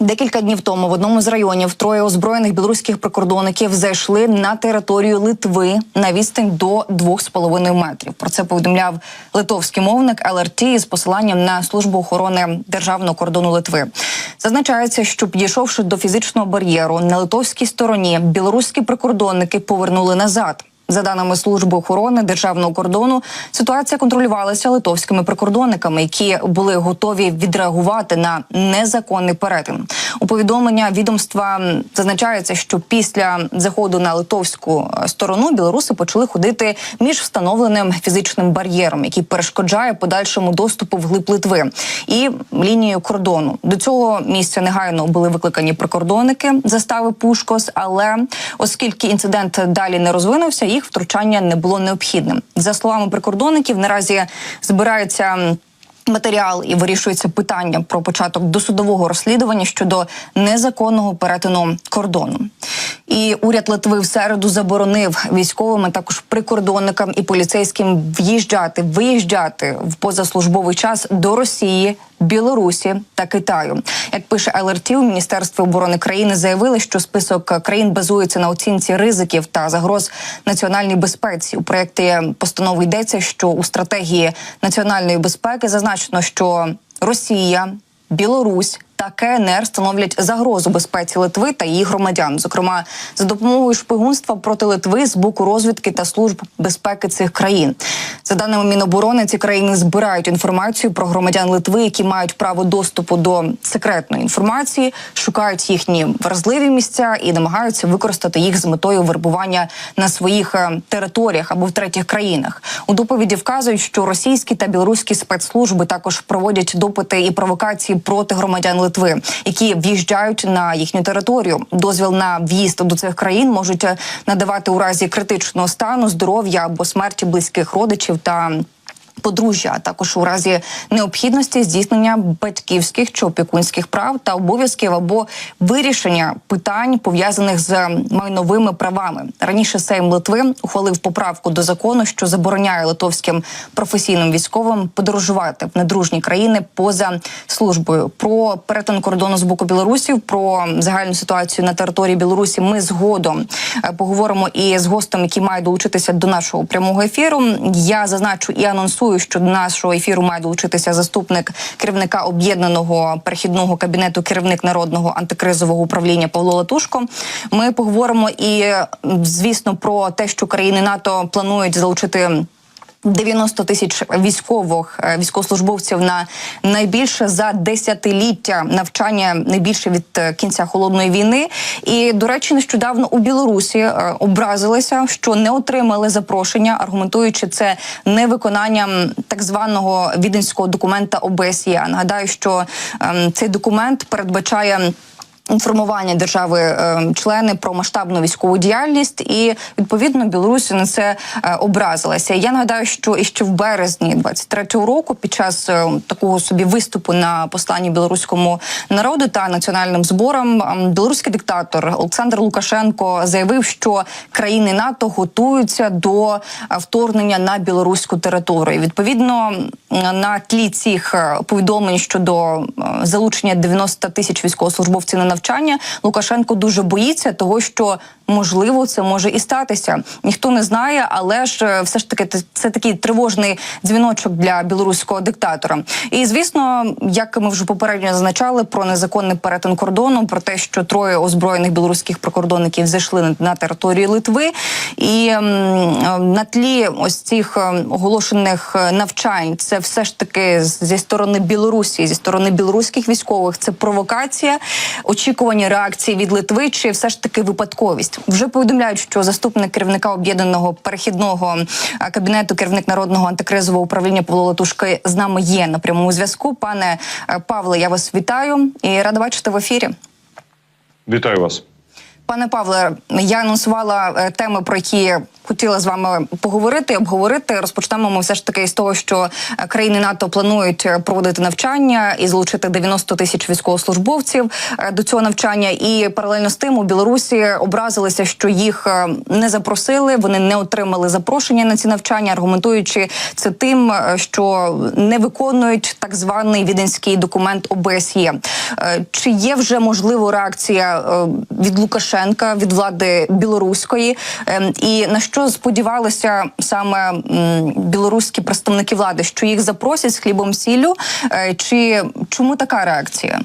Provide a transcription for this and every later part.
Декілька днів тому в одному з районів троє озброєних білоруських прикордонників зайшли на територію Литви на відстань до 2,5 метрів. Про це повідомляв литовський мовник ЛРТ з посиланням на службу охорони державного кордону Литви. Зазначається, що підійшовши до фізичного бар'єру на литовській стороні, білоруські прикордонники повернули назад. За даними служби охорони державного кордону, ситуація контролювалася литовськими прикордонниками, які були готові відреагувати на незаконний перетин. У повідомлення відомства зазначається, що після заходу на литовську е, сторону білоруси почали ходити між встановленим фізичним бар'єром, який перешкоджає подальшому доступу вглиб Литви, і лінією кордону. До цього місця негайно були викликані прикордонники застави Пушкос, але оскільки інцидент далі не розвинувся, їх втручання не було необхідним. За словами прикордонників, наразі збирається. Матеріал і вирішується питання про початок досудового розслідування щодо незаконного перетину кордону. І уряд Литви в середу заборонив військовим, а також прикордонникам і поліцейським в'їжджати, виїжджати в позаслужбовий час до Росії, Білорусі та Китаю. Як пише ЛРТ, у Міністерстві оборони країни заявили, що список країн базується на оцінці ризиків та загроз національній безпеці. У проєкті постанови йдеться, що у стратегії національної безпеки зазначено, що Росія, Білорусь та КНР становлять загрозу безпеці Литви та її громадян, зокрема за допомогою шпигунства проти Литви з боку розвідки та служб безпеки цих країн. За даними Міноборони, ці країни збирають інформацію про громадян Литви, які мають право доступу до секретної інформації, шукають їхні вразливі місця і намагаються використати їх з метою вербування на своїх е, територіях або в третіх країнах. У доповіді вказують, що російські та білоруські спецслужби також проводять допити і провокації проти громадян Литви, які в'їжджають на їхню територію. Дозвіл на в'їзд до цих країн можуть е, надавати у разі критичного стану здоров'я або смерті близьких родичів та. Подружжя, а також у разі необхідності здійснення батьківських чи опікунських прав та обов'язків або вирішення питань пов'язаних з майновими правами. Раніше Сейм Литви ухвалив поправку до закону, що забороняє литовським професійним військовим подорожувати в недружні країни поза службою. Про перетин кордону з боку білорусів, про загальну ситуацію на території Білорусі. Ми згодом е, поговоримо і з гостем, який має долучитися до нашого прямого ефіру. Я зазначу і анонсую, що до нашого ефіру має долучитися заступник керівника об'єднаного перехідного кабінету, керівник народного антикризового управління Павло Латушко. Ми поговоримо і звісно про те, що країни НАТО планують залучити. 90 тисяч військових е, військовослужбовців на найбільше за десятиліття навчання найбільше від е, кінця холодної війни. І до речі, нещодавно у Білорусі е, образилися, що не отримали запрошення, аргументуючи це невиконанням так званого віденського документа ОБСЄ. Нагадаю, що ем, цей документ передбачає. Інформування держави е, про масштабну військову діяльність, і відповідно Білорусь на це е, образилася. Я нагадаю, що іще в березні 23-го року, під час е, такого собі виступу на посланні білоруському народу та національним зборам, білоруський диктатор Олександр Лукашенко заявив, що країни НАТО готуються до вторгнення на білоруську територію. Відповідно, на тлі цих повідомлень щодо залучення 90 тисяч військовослужбовців на навчання, Лукашенко дуже боїться того, що можливо це може і статися. Ніхто не знає, але ж е, все ж таки це такий тривожний дзвіночок для білоруського диктатора. І звісно, як ми вже попередньо зазначали про незаконний перетин кордону, про те, що троє озброєних білоруських прикордонників зайшли на- територію Литви, і на тлі ось цих е, оголошених е, навчань, це все ж таки зі сторони Білорусі, зі сторони білоруських військових, це провокація, очікування реакції від Литви, чи все ж таки випадковість. Вже повідомляють, що заступник керівника об'єднаного перехідного е, кабінету, керівник народного антикризового управління Павло Латушки з нами є на прямому зв'язку. Пане е, Павле, я вас вітаю і рада бачити в ефірі. Вітаю вас. Пане Павле, я анонсувала е, теми, про які хотіла з вами поговорити, обговорити. Розпочнемо ми все ж таки з того, що е, країни НАТО планують е, проводити навчання і залучити 90 тисяч військовослужбовців до цього навчання. І паралельно з тим у Білорусі образилися, що їх не запросили, вони не отримали запрошення на ці навчання, аргументуючи це тим, що не виконують так званий віденський документ ОБСЄ. Чи є вже можливо реакція від Лукашенка, від влади білоруської, Е, і на що сподівалися саме білоруські представники влади, що їх запросять з хлібом сіллю? Е, Чи чому така реакція?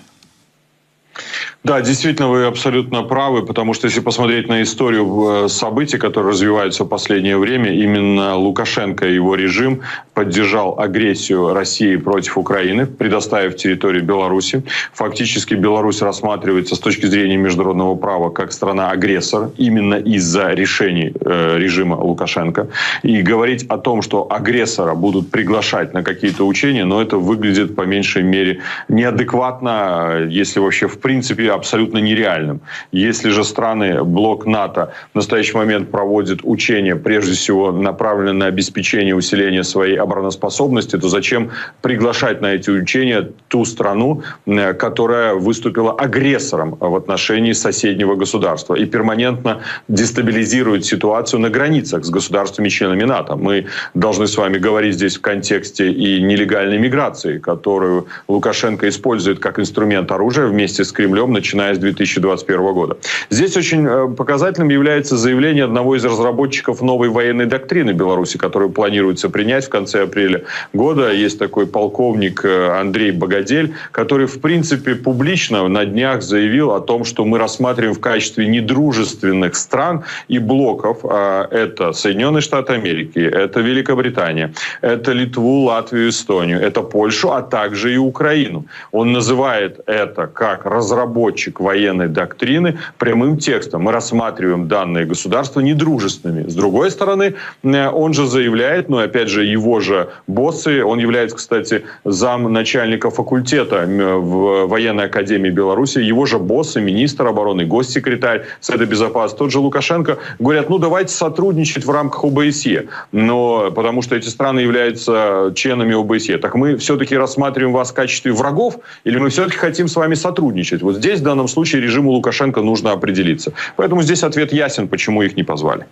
Да, действительно, вы абсолютно правы, потому что если посмотреть на историю э, событий, которые развиваются в последнее время, именно Лукашенко и его режим поддержал агрессию России против Украины, предоставив территорию Беларуси. Фактически Беларусь рассматривается с точки зрения международного права как страна-агрессор именно из-за решений э, режима Лукашенко. И говорить о том, что агрессора будут приглашать на какие-то учения, но это выглядит по меньшей мере неадекватно, если вообще в принципе абсолютно нереальным. Если же страны блок НАТО в настоящий момент проводят учения, прежде всего направленные на обеспечение усиления своей обороноспособности, то зачем приглашать на эти учения ту страну, э, которая выступила агрессором в отношении соседнего государства и перманентно дестабилизирует ситуацию на границах с государствами-членами НАТО? Мы должны с вами говорить здесь в контексте и нелегальной миграции, которую Лукашенко использует как инструмент оружия вместе с Кремлем, начиная с 2021 года. Здесь очень э, показательным является заявление одного из разработчиков новой военной доктрины Беларуси, которую планируется принять в конце апреля года. Есть такой полковник э, Андрей Богодель, который, в принципе, публично на днях заявил о том, что мы рассматриваем в качестве недружественных стран и блоков а, это Соединенные Штаты Америки, это Великобритания, это Литву, Латвию, Эстонию, это Польшу, а также и Украину. Он называет это как разработчик военной доктрины прямым текстом. Мы рассматриваем данные государства недружественными. С другой стороны, э, он же заявляет, ну опять же его же боссы, он является, кстати, зам начальника факультета в военной академии Беларуси, его же боссы, министр обороны, госсекретарь Совета Безопасности, тот же Лукашенко, говорят, ну давайте сотрудничать в рамках ОБСЕ, но потому что эти страны являются членами ОБСЕ. Так мы все-таки рассматриваем вас в качестве врагов или мы все-таки хотим с вами сотрудничать? Вот здесь в данном случае режиму Лукашенко нужно определиться. Поэтому здесь ответ ясен, почему их не позвали.